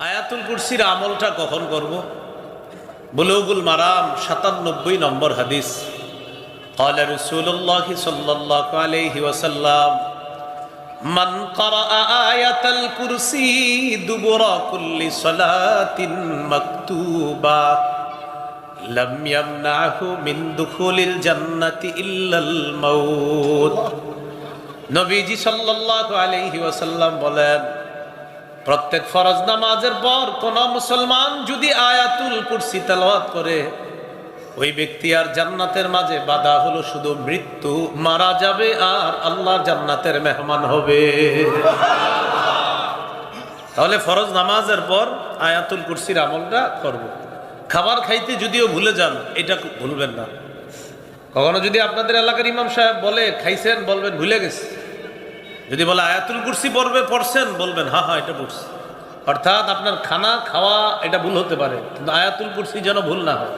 আয়াতুল কুরসির আমলটা কখন করব বুলুগুল মারাম সাতানব্বই নম্বর হাদিস قال رسول الله صلى الله عليه وسلم من قرأ آية الكرسي دبر كل صلاة مكتوبة لم يمنعه من دخول الجنة إلا الموت নবীজি সাল্লাল্লাহু আলাইহি ওয়াসাল্লাম বলেন প্রত্যেক ফরজ নামাজের পর কোন মুসলমান যদি আয়াতুল কুরসি তেলাওয়াত করে, ওই ব্যক্তি আর জান্নাতের মাঝে বাধা হলো শুধু মৃত্যু, মারা যাবে আর আল্লাহ জান্নাতের মেহমান হবে। তাহলে ফরজ নামাজের পর আয়াতুল কুরসির আমলটা করব। খাবার খাইতে যদিও ভুলে যান, এটা ভুলবেন না। কখনো যদি আপনাদের এলাকার ইমাম সাহেব বলে, খাইছেন, বলবেন, ভুলে গেছে। যদি বলে আয়াতুল কুরসি পড়বে, পড়ছেন, বলবেন হ্যাঁ হ্যাঁ এটা পড়ছি। অর্থাৎ আপনার খানা, খাওয়া, এটা ভুল হতে পারে, কিন্তু আয়াতুল কুরসি যেন ভুল না হয়।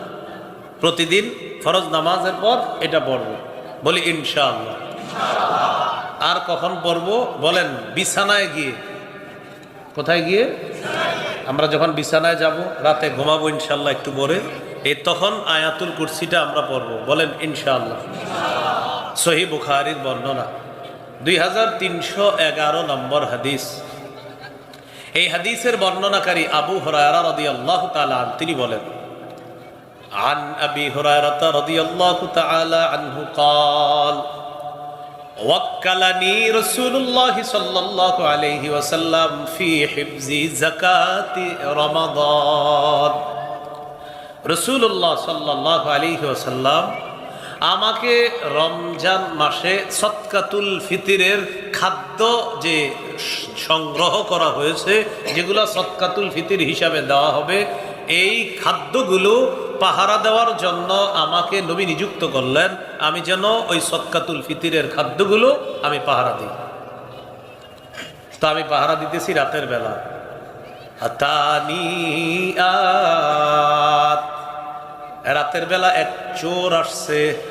প্রতিদিন ফরজ নামাজের পর এটা পড়ব। বলি, ইনশাআল্লাহ। আর কখন পড়ব? বলেন, বিছানায় গিয়ে। কোথায় গিয়ে? আমরা যখন বিছানায় যাব, রাতে ঘুমাবো ইনশাল্লাহ একটু পরে, এই তখন আয়াতুল কুরসিটা আমরা পড়ব। বলেন, ইনশাআল্লাহ। সহি বুখারির বর্ণনা। দুই হাজার তিনশো এগারো নম্বর হাদিস এই হাদিসের বর্ণনাকারী আবু হরায়রা রদি আল্লাহ তালান তিনি বলেন عن أبي هريرة رضي الله تعالى عنه قال وكلني رسول الله صلى الله عليه وسلم في حفظ زكاة رمضان رسول الله صلى الله عليه وسلم আমাকে রমজান মাসে সৎকাতুল ফিতিরের খাদ্য যে সংগ্রহ করা হয়েছে, যেগুলো সৎকাতুল ফিতির হিসাবে দেওয়া হবে, এই খাদ্যগুলো পাহারা দেওয়ার জন্য আমাকে নবী নিযুক্ত করলেন। আমি যেন ওই সৎকাতুল ফিতিরের খাদ্যগুলো আমি পাহারা দিই। তো আমি পাহারা দিতেছি রাতের বেলা। রাতের বেলা এক চোর আসছে।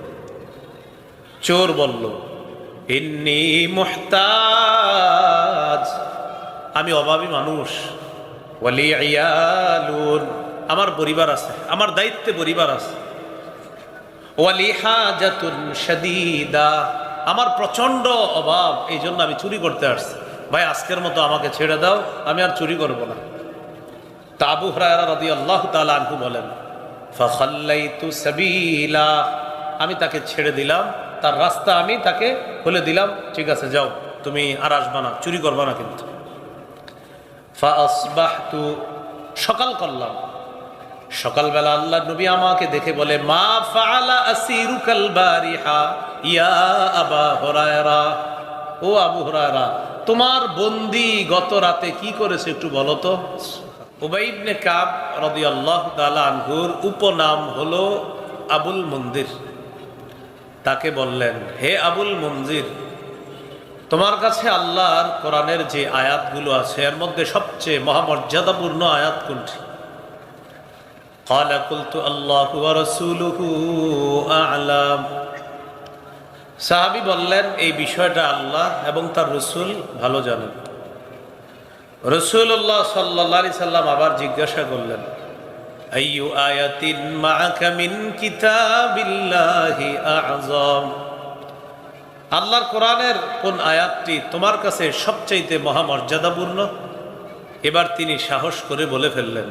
চোর বলল, ইন্নি মুহতাজ, আমি অভাবী মানুষ। ওয়ালি ইয়ালুন, আমার পরিবার আছে, আমার দায়িত্বে পরিবার আছে। আমার প্রচণ্ড অভাব এই জন্য আমি চুরি করতে আসছি। ভাই, আজকের মতো আমাকে ছেড়ে দাও, আমি আর চুরি করব না। তাবু হরায়রা আল্লাহ বলেন আমি তাকে ছেড়ে দিলাম। তার রাস্তা আমি তাকে খুলে দিলাম, ঠিক আছে, যাও, তুমি আর আসবা না, চুরি করবা না কিন্তু। ফাসবাহতু সকাল করলাম। সকালবেলা আল্লাহ নবী আমাকে দেখে বলে, মা বারিহা, ইয়া আবা ও হুরায়রা, তোমার বন্দি গত রাতে কি করেছে একটু বলো তো। উবাইবনে কাব রদি আল্লাহ উপনাম হলো আবুল মন্দির। তাকে বললেন, হে আবুল মঞ্জির তোমার কাছে আল্লাহর কোরআনের যে আয়াতগুলো আছে, এর মধ্যে সবচেয়ে মহামর্যাদাপূর্ণ আয়াত কোনটি? সাহাবি বললেন, এই বিষয়টা আল্লাহ এবং তার রসুল ভালো জানেন। রসুল্লাহ সাল্লা সাল্লাম আবার জিজ্ঞাসা করলেন আইয়ু আয়াতিন মাআকা মিন কিতাবিল্লাহি আযম আল্লাহর কোরআনের কোন আয়াতটি তোমার কাছে সবচাইতে মহামর্যাদাপূর্ণ? এবার তিনি সাহস করে বলে ফেললেন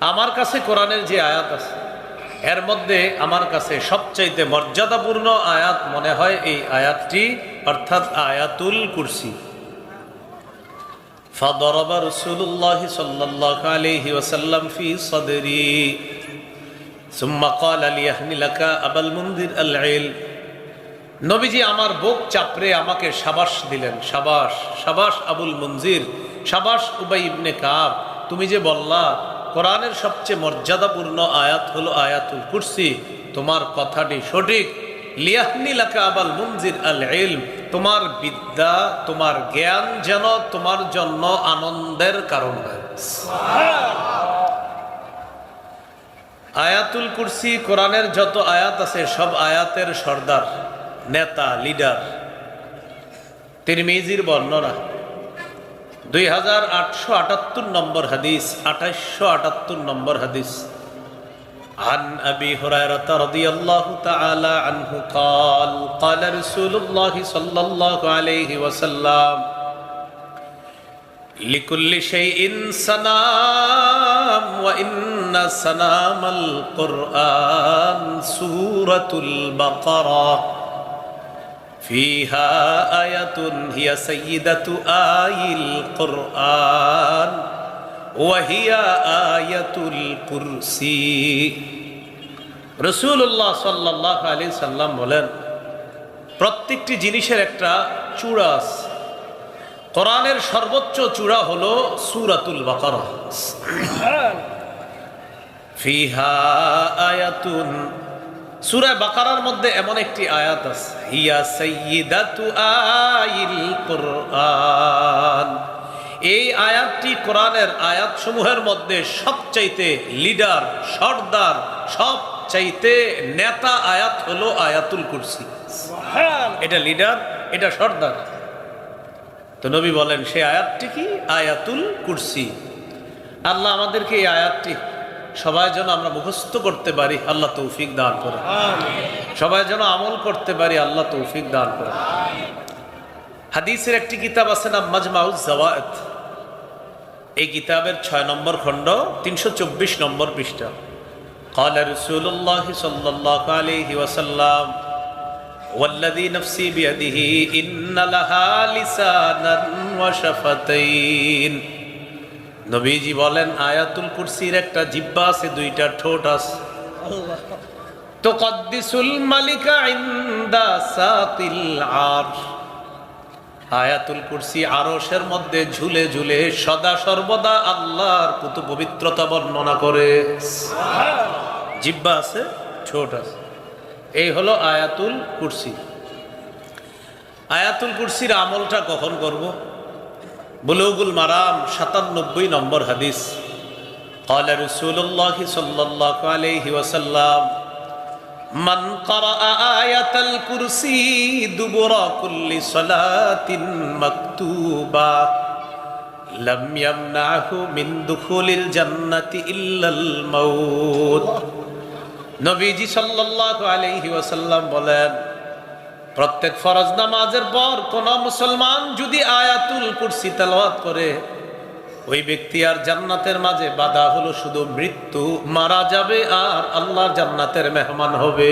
আমার কাছে কোরআনের যে আয়াত আছে এর মধ্যে আমার কাছে সবচাইতে মর্যাদাপূর্ণ আয়াত মনে হয় এই আয়াতটি অর্থাৎ আয়াতুল কুরসি فضرب رسول الله صلى الله عليه وسلم في صدري ثم قال ليهن لك أبا المنذر العلم নবীজি আমার বুক চাপড়ে আমাকে সাবাস দিলেন সাবাস সাবাস আবুল মঞ্জির সাবাস উবাই ইবনে কাব তুমি যে বললা কোরআনের সবচেয়ে মর্যাদাপূর্ণ আয়াত হলো আয়াতুল কুরসি। তোমার কথাটি সঠিক। লিয়াহনি লাকা আবাল মঞ্জির আল ইলম। তোমার বিদ্যা, তোমার জ্ঞান যেন তোমার জন্য আনন্দের কারণ আয়াতুল কুরসি কোরআনের যত আয়াত আছে, সব আয়াতের সর্দার, নেতা, লিডার। তিরমিজির বর্ণনা। দুই হাজার আটশো আটাত্তর নম্বর হাদিস আঠাইশশো আটাত্তর নম্বর হাদিস عن أبي هريرة رضي الله تعالى عنه قال قال رسول الله صلى الله عليه وسلم لكل شيء سنام وإن سنام القرآن سورة البقرة فيها آية هي سيدة آي القرآن وهي آية الكرسي রসুল্লাহ সাল্লাহ আলি সাল্লাম বলেন প্রত্যেকটি জিনিসের একটা চূড়া আছে কোরআনের সর্বোচ্চ চূড়া হলো সুরাতুল বাকার ফিহা আয়াতুন সুরায় বাকারার মধ্যে এমন একটি আয়াত আছে হিয়া সাইয়্যিদাতু আইল কোরআন। এই আয়াতটি কোরআনের আয়াতসমূহের মধ্যে সবচাইতে লিডার সর্দার সবচাইতে নেতা আয়াত হলো আয়াতুল কুরসি। এটা লিডার এটা সর্দার। তো নবী বলেন সে আয়াতটি কি? আয়াতুল কুরসি। আল্লাহ আমাদেরকে এই আয়াতটি সবাই যেন আমরা মুখস্থ করতে পারি আল্লাহ তৌফিক দান করে সবাই যেন আমল করতে পারি আল্লাহ তৌফিক দান করে হাদিসের একটি কিতাব আছে না মাজমাউজ জাওয়াত এই কিতাবের ছয় নম্বর খণ্ড তিনশো চব্বিশ নম্বর পৃষ্ঠা قال رسول الله صلى الله عليه وسلم والذي نفسي بيده إن لها لسانا وشفتين নবীজি বলেন, আয়াতুল কুরসির একটা জিব্বা আছে, দুইটা ঠোঁট আছে। তো কদ্দিসুল মালিকা ইন্দা সাতিল আর আয়াতুল কুরসি আরশের মধ্যে ঝুলে ঝুলে সদা সর্বদা আল্লাহর কুতু পবিত্রতা বর্ণনা করে। জিব্বা আছে ছোট আছে। এই হলো আয়াতুল কুরসি। আয়াতুল কুরসির আমলটা কখন করব? বুলুগুল মারাম সাতানব্বই নম্বর হাদিস قال رسول الله صلى الله عليه وسلم من قرأ آية الكرسي دبر كل صلاة مكتوبة لم يمنعه من دخول الجنة إلا الموت নবীজি সাল্লাল্লাহু আলাইহি ওয়াসাল্লাম বলেন প্রত্যেক ফরজ নামাজের পর কোন মুসলমান যদি আয়াতুল কুরসি তেলাওয়াত করে, ওই ব্যক্তি আর জান্নাতের মাঝে বাধা হলো শুধু মৃত্যু, মারা যাবে আর আল্লাহ জান্নাতের মেহমান হবে।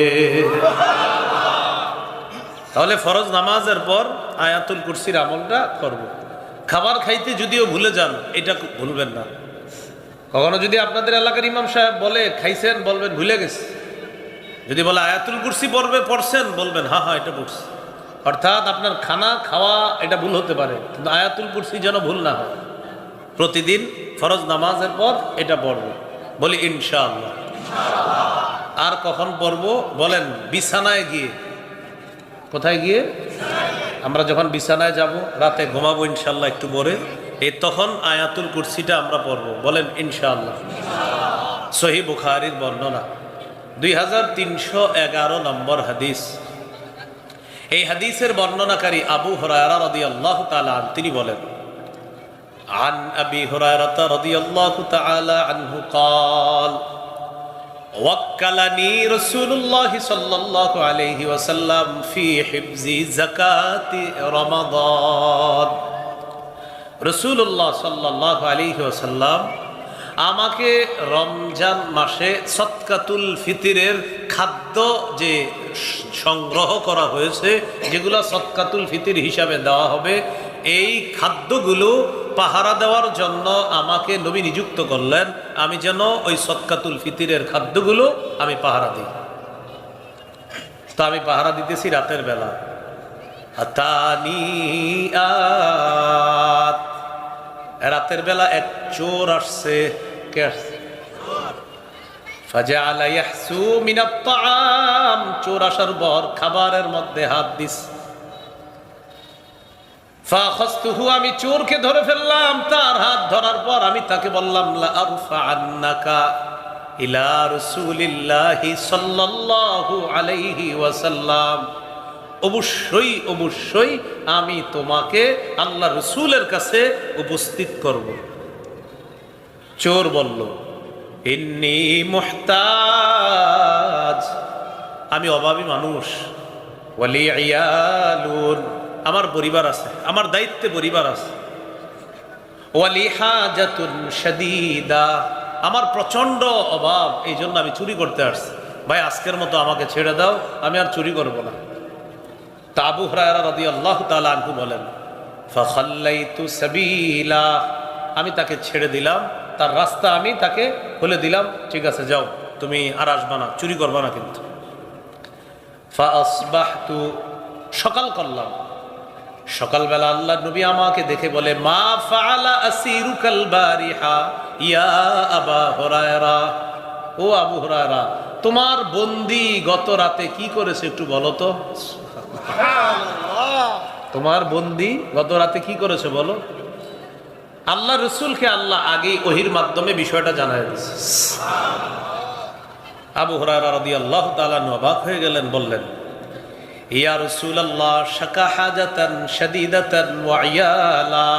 তাহলে ফরজ নামাজের পর আয়াতুল কুরসির আমলটা করব। খাবার খাইতে যদিও ভুলে যান, এটা ভুলবেন না। কখনো যদি আপনাদের এলাকার ইমাম সাহেব বলে, খাইছেন, বলবেন, ভুলে গেছে। যদি বলে আয়াতুল কুরসি পড়বে, পড়ছেন, বলবেন হ্যাঁ হ্যাঁ এটা পড়ছে। অর্থাৎ আপনার খানা, খাওয়া, এটা ভুল হতে পারে, কিন্তু আয়াতুল কুরসি যেন ভুল না হয়। প্রতিদিন ফরজ নামাজের পর এটা পড়ব। বলি, ইনশাআল্লাহ। আর কখন পড়ব? বলেন, বিছানায় গিয়ে। কোথায় গিয়ে? আমরা যখন বিছানায় যাব, রাতে ঘুমাবো ইনশাল্লাহ একটু পরে এই তখন আয়াতুল কুরসিটা আমরা পড়ব। বলেন, ইনশাআল্লাহ। সহি বুখারির বর্ণনা। দুই হাজার তিনশো এগারো নম্বর হাদিস এই হাদিসের বর্ণনাকারী আবু হরায়রা রদি আল্লাহ তালা তিনি বলেন عن أبي هريرة رضي الله تعالى عنه قال وكلني رسول الله صلى الله عليه وسلم في حفظ زكاة رمضان رسول الله صلى الله عليه وسلم আমাকে রমজান মাসে সৎকাতুল ফিতিরের খাদ্য যে সংগ্রহ করা হয়েছে, যেগুলো সৎকাতুল ফিতির হিসাবে দেওয়া হবে, এই খাদ্যগুলো পাহারা দেওয়ার জন্য আমাকে নবী নিযুক্ত করলেন। আমি যেন ওই সৎকাতুল ফিতিরের খাদ্যগুলো আমি পাহারা দিই। তো আমি পাহারা দিতেছি রাতের বেলা। আতানি আত রাতের বেলা এক চোর আসছে। কে চোর আসার খাবারের মধ্যে হাত দিস। আমি চোরকে ধরে ফেললাম। তার হাত ধরার পর আমি তাকে বললাম ইলা আলাইহি ওয়াসাল্লাম। অবশ্যই অবশ্যই আমি তোমাকে আল্লাহ রসুলের কাছে উপস্থিত করব। চোর বলল, ইন্নি মুহতাজ। আমি অভাবী মানুষ। আমার পরিবার আছে, আমার দায়িত্বে পরিবার আছে। আমার প্রচণ্ড অভাব এই জন্য আমি চুরি করতে আসছি। ভাই, আজকের মতো আমাকে ছেড়ে দাও, আমি আর চুরি করব না। তা আবু হরায়রা রাদিয়াল্লাহু তাআলা আনহু বলেন, ফাখাল্লাইতু সাবিলা। আমি তাকে ছেড়ে দিলাম, তার রাস্তা আমি তাকে খুলে দিলাম, ঠিক আছে, যাও, তুমি আর আসবা না, চুরি করবা না কিন্তু। ফাসবাহতু সকাল করলাম। সকালবেলা আল্লাহ নবী আমাকে দেখে বলে, মা ফাআলা আসিরুকাল বারিহা, ইয়া আবা হুরায়রা। ও আবু হুরায়রা, তোমার বন্দি গত রাতে কি করেছে একটু বলো তো। তোমার বন্দি গত রাতে কি করেছে বলো? আল্লাহ রসুলকে আল্লাহ আগেই ওহির মাধ্যমে বিষয়টা জানায় দিচ্ছে আবু হরারা আল্লাহ তালান অবাক হয়ে গেলেন, বললেন, ইয়া রসুল আল্লাহ শাকা হাজাতান শাদিদাতান ওয়াইয়ালা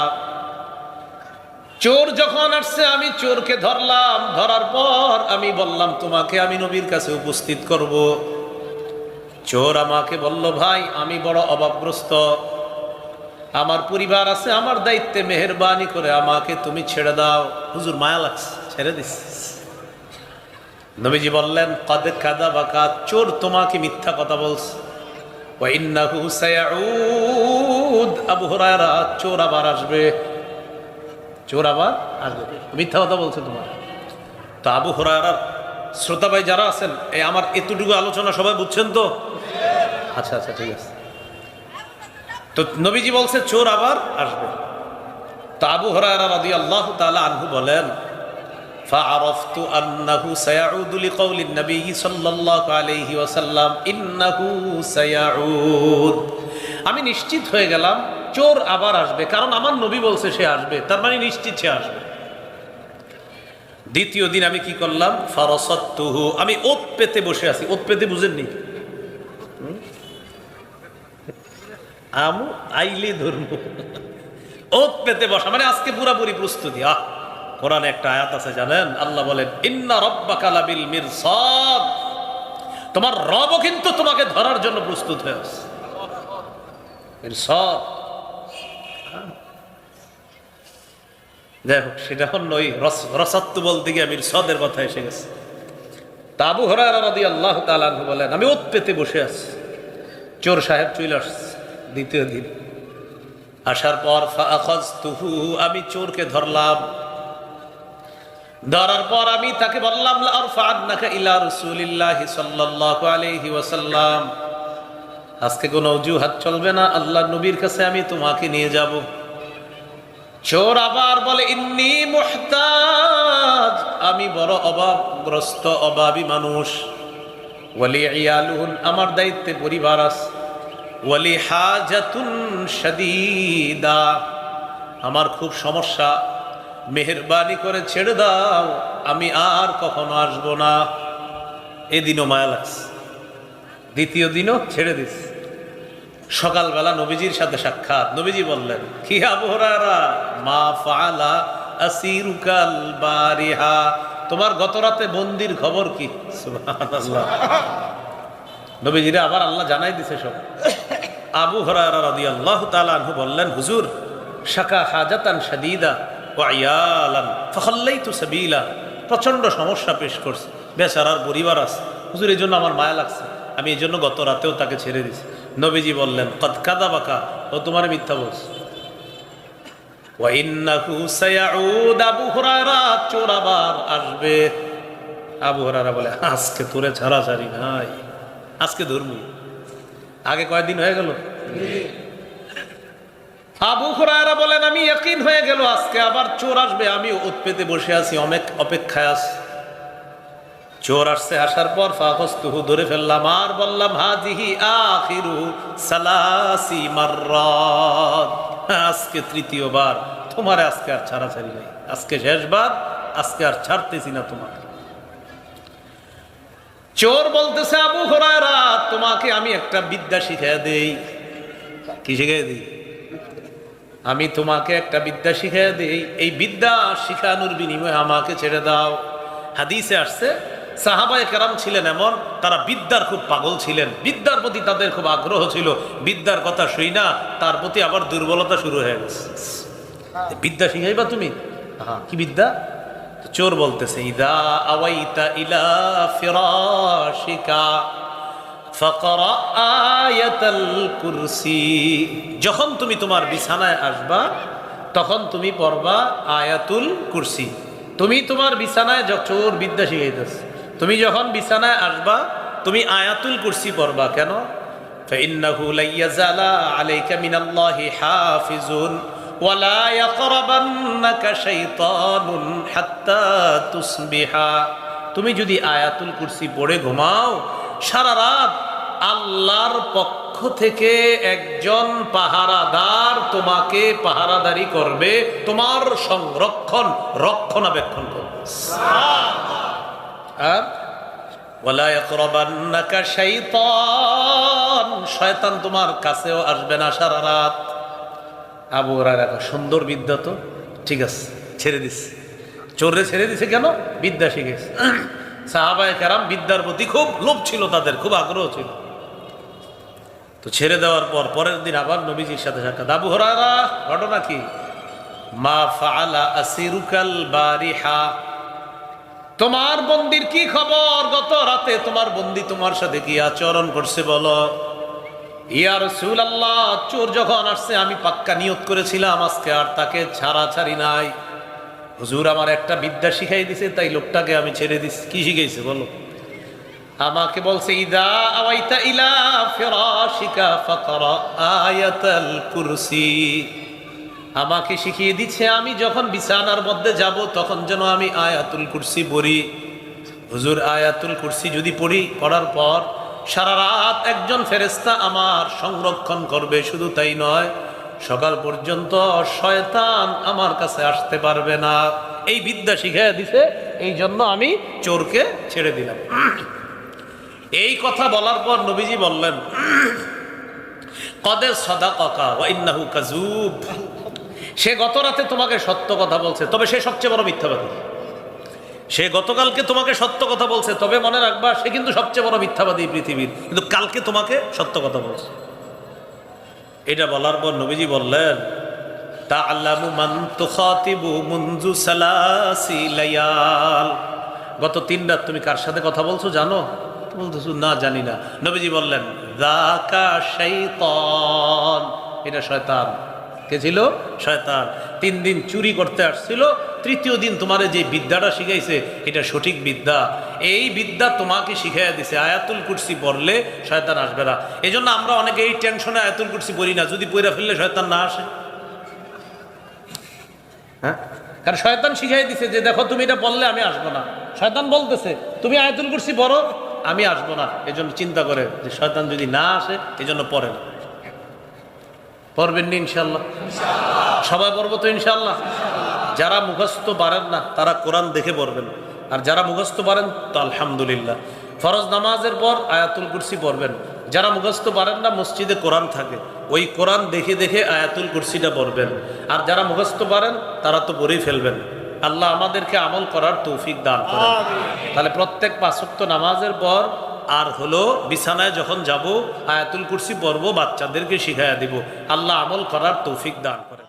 চোর যখন আসছে, আমি চোরকে ধরলাম, ধরার পর আমি বললাম, তোমাকে আমি নবীর কাছে উপস্থিত করব। চোর আমাকে বলল, ভাই, আমি বড় অভাবগ্রস্ত। আমার পরিবার আছে, আমার দায়িত্বে মেহরবানি করে আমাকে তুমি ছেড়ে দাও। হুজুর, মায়া লাগছে, ছেড়ে দিস নবীজি বললেন, কদে কাদা বাকা চোর তোমাকে মিথ্যা কথা বলছে। আবু হুরায়রা, চোর আবার আসবে। চোর আবার আসবে। মিথ্যা কথা বলছে তোমার। তো আবু হুরায়রার শ্রোতা ভাই যারা আছেন এই আমার এতটুকু আলোচনা সবাই বুঝছেন তো আচ্ছা আচ্ছা ঠিক আছে তো নবীজি বলছে চোর আবার আসবে তো আবু হরায়রা রাদিয়াল্লাহু তাআলা আনহু বলেন فعرفت أنه سيعود لقول النبي صلى الله عليه وسلم إنه سيعود আমি নিশ্চিত হয়ে গেলাম চোর আবার আসবে কারণ আমার নবী বলছে সে আসবে তার মানে নিশ্চিত সে আসবে দ্বিতীয় দিন আমি কি করলাম? ফারসাত্তুহু। আমি ওত পেতে বসে আছি। ওত পেতে বুঝেননি? আমু আইলে ধর্ম। ওত পেতে বসা। মানে আজকে পুরাপুরি প্রস্তুতি। আহ, কোরআনে একটা আয়াত আছে, জানেন? আল্লাহ বলেন, ইন্না রব্বাকা লাবিল মিরসাদ। তোমার রব কিন্তু তোমাকে ধরার জন্য প্রস্তুত হয়ে আছে। মিরসাদ। যাই হোক, সেটা অন্য ওই রস রসাত্তু বলতে গিয়ে মিরসাদের কথা এসে গেছে। তা আবু হরারা আল্লাহ তালান বলেন, আমি ওত পেতে বসে আছি। চোর সাহেব চলে আসছে দ্বিতীয় দিন। আসার পর তুহু আমি চোরকে ধরলাম। ধরার পর আমি তাকে বললাম ইলা রসুলিল্লাহ সাল্লাল্লাহু আলাইহি ওয়াসাল্লাম। আজকে কোনো অজুহাত চলবে না। আল্লাহ নবীর কাছে আমি তোমাকে নিয়ে যাব। চোর আবার বলে, ইন্নি মুহতাজ। আমি বড় অভাবগ্রস্ত, অভাবী মানুষ। ওয়ালি ইয়ালুহুন আমার দায়িত্বে পরিবার আছে। ওয়ালি হাজাতুন শাদীদা। আমার খুব সমস্যা। মেহরবানি করে ছেড়ে দাও, আমি আর কখনো আসব না। এদিনও মায়া লাগছে। দ্বিতীয় দিনও ছেড়ে দিস সকালবেলা নবীজির সাথে সাক্ষাৎ। নবীজি বললেন, কি আবহরারা মা ফালা আসিরুকাল বারিহা। তোমার গত রাতে বন্দির খবর কি? নবীজিরে আবার আল্লাহ জানাই দিছে সব। আবু হরারা রাদিয়াল্লাহু তাআলা আনহু বললেন, হুজুর, শাকা হাজাতান শাদীদা ওয়া আয়ালান ফাখাল্লাইতু সাবিলা। প্রচণ্ড সমস্যা পেশ করছে। বেচারার পরিবার আছে। হুজুর এই জন্য আমার মায়া লাগছে। আমি এই জন্য গত রাতেও তাকে ছেড়ে দিছি। নবীজি বললেন, কদ কাদা বাকা ও তোমার মিথ্যা বলছে। আসবে। আবু বলে, আজকে তোরে ছাড়াছাড়ি নাই, আজকে আগে হয়ে গেল? বলেন, আমি ইয়াকিন হয়ে গেল, আজকে আবার চোর আসবে আমি পেতে বসে আছি, অনেক অপেক্ষায় আছি। চোর আসছে আসার পর ফাহস্তুহু ধরে ফেললাম। আর বললাম হাজিহি আখিরু সালাসি মাররাত। আজকে তৃতীয়বার। তোমার আজকে আর ছাড়াছাড়ি নাই। আজকে শেষবার, আজকে আর ছাড়তেছি না তোমাকে। চোর বলতেছে, আবু হরায়রা, তোমাকে আমি একটা বিদ্যা শিখিয়ে দেই। কি শিখিয়ে দিই? আমি তোমাকে একটা বিদ্যা শিখিয়ে দিই। এই বিদ্যা শিখানোর বিনিময়ে আমাকে ছেড়ে দাও। হাদিসে আসছে সাহাবায়ে কেরাম ছিলেন এমন তারা বিদ্যার খুব পাগল ছিলেন। বিদ্যার প্রতি তাদের খুব আগ্রহ ছিল। বিদ্যার কথা শুই না তার প্রতি আবার দুর্বলতা শুরু হয়ে গেছে। বিদ্যা শিখাইবা তুমি? হ্যাঁ। কি বিদ্যা? চোর বলতেছে ইদা আওয়াইতা ইলা ফিরাশিকা ফাকরা আয়াতাল কুরসি। যখন তুমি তোমার বিছানায় আসবা তখন তুমি পড়বা আয়াতুল কুরসি। তুমি তোমার বিছানায় চোর বিদ্যা শিখাইতেছ। তুমি যখন বিছানায় আসবা তুমি আয়াতুল কুরসি পড়বা কেন فإنه لن يزال عليك من الله حافظ ولا يقربنك شيطان حتى تصبح তুমি যদি আয়াতুল কুরসি পড়ে ঘুমাও সারা রাত আল্লাহর পক্ষ থেকে একজন পাহারাদার তোমাকে পাহারাদারি করবে তোমার সংরক্ষণ রক্ষণাবেক্ষণ করবে শাইতান। শয়তান তোমার কাছেও আসবে না সারা রাত। আবু সুন্দর বিদ্যা তো। ঠিক আছে, ছেড়ে দিচ্ছে চোরে ছেড়ে দিছে কেন? বিদ্যা শিখেছে। সাহাবায়ে কারাম বিদ্যার প্রতি খুব লোভ ছিল তাদের, খুব আগ্রহ ছিল। তো ছেড়ে দেওয়ার পর পরের দিন আবার নবীজির সাথে সাক্ষাৎ। আবু হরারা ঘটনা কি? মা ফাআলা আসিরুকাল বারিহা। তোমার বন্দির কি খবর? গত রাতে তোমার বন্দি তোমার সাথে কি আচরণ করছে বলো? ইয়া রসুল আল্লাহ চোর যখন আসছে, আমি পাক্কা নিয়ত করেছিলাম, আজকে আর তাকে ছাড়া ছাড়ি নাই। হুজুর আমার একটা বিদ্যা শিখাই দিছে, তাই লোকটাকে আমি ছেড়ে দিছি। কি শিখাইছে বলো? আমাকে বলছে, ইদা আওয়াইতা ইলা ফিরাশিকা ফাকরা আয়াতাল কুরসি। আমাকে শিখিয়ে দিচ্ছে, আমি যখন বিছানার মধ্যে যাব, তখন যেন আমি আয়াতুল কুরসি পড়ি। হুজুর, আয়াতুল কুরসি যদি পড়ি, পড়ার পর সারা রাত একজন ফেরেস্তা আমার সংরক্ষণ করবে, শুধু তাই নয়, সকাল পর্যন্ত শয়তান আমার কাছে আসতে পারবে না। এই বিদ্যা শিখাইয়া দিছে, এই জন্য আমি চোরকে ছেড়ে দিলাম। এই কথা বলার পর নবীজি বললেন, কদের সদা ককা ওয়াইন্নাহু কাজুব সে গত রাতে তোমাকে সত্য কথা বলছে, তবে সে সবচেয়ে বড় মিথ্যাবাদী সে গতকালকে তোমাকে সত্য কথা বলছে, তবে মনে রাখবা সে কিন্তু সবচেয়ে বড় মিথ্যাবাদী পৃথিবীর। কিন্তু কালকে তোমাকে সত্য কথা বলছে। এটা বলার পর নবীজি বললেন তা আল্লামু মান তুখাতিবু মুনজু সালাসি লায়াল। গত তিন রাত তুমি কার সাথে কথা বলছো জানো? বলতেছো, না, জানি না। নবীজি বললেন দাকা শাইতান। এটা শয়তান। কে ছিল, শয়তান তিন দিন চুরি করতে আসছিল, তৃতীয় দিন তোমারে যে বিদ্যাটা শিখাইছে, এটা সঠিক বিদ্যা। এই বিদ্যা তোমাকে শিখাইয়া দিছে, আয়াতুল কুরসি পড়লে শয়তান আসবে না। এই জন্য আমরা অনেকে এই টেনশনে আয়াতুল কুরসি পড়ি না, যদি পড়ে ফেললে শয়তান না আসে। হ্যাঁ? কারণ শয়তান শিখাই দিছে যে, দেখো, তুমি এটা বললে আমি আসব না। শয়তান বলতেছে, তুমি আয়াতুল কুরসি পড়ো, আমি আসব না। এজন্য চিন্তা করে যে, শয়তান যদি না আসে, এজন্য জন্য পড়ে না। পড়বেন নি ইনশাল্লাহ সবাই পড়ব তো ইনশাল্লাহ যারা মুখস্থ পারেন না তারা কোরআন দেখে পড়বেন। আর যারা মুখস্থ পারেন তো আলহামদুলিল্লাহ। ফরজ নামাজের পর আয়াতুল কুরসি পড়বেন। যারা মুখস্থ পারেন না মসজিদে কোরআন থাকে। ওই কোরআন দেখে দেখে আয়াতুল কুরসিটা পড়বেন। আর যারা মুখস্থ পারেন তারা তো পড়েই ফেলবেন। আল্লাহ আমাদেরকে আমল করার তৌফিক দান করেন। তাহলে প্রত্যেক পাঁচক্ত নামাজের পর আর হলো বিছানায় যখন যাব আয়াতুল কুরসি পড়ব, বাচ্চাদেরকে শিখাইয়া দিব। আল্লাহ আমল করার তৌফিক দান করেন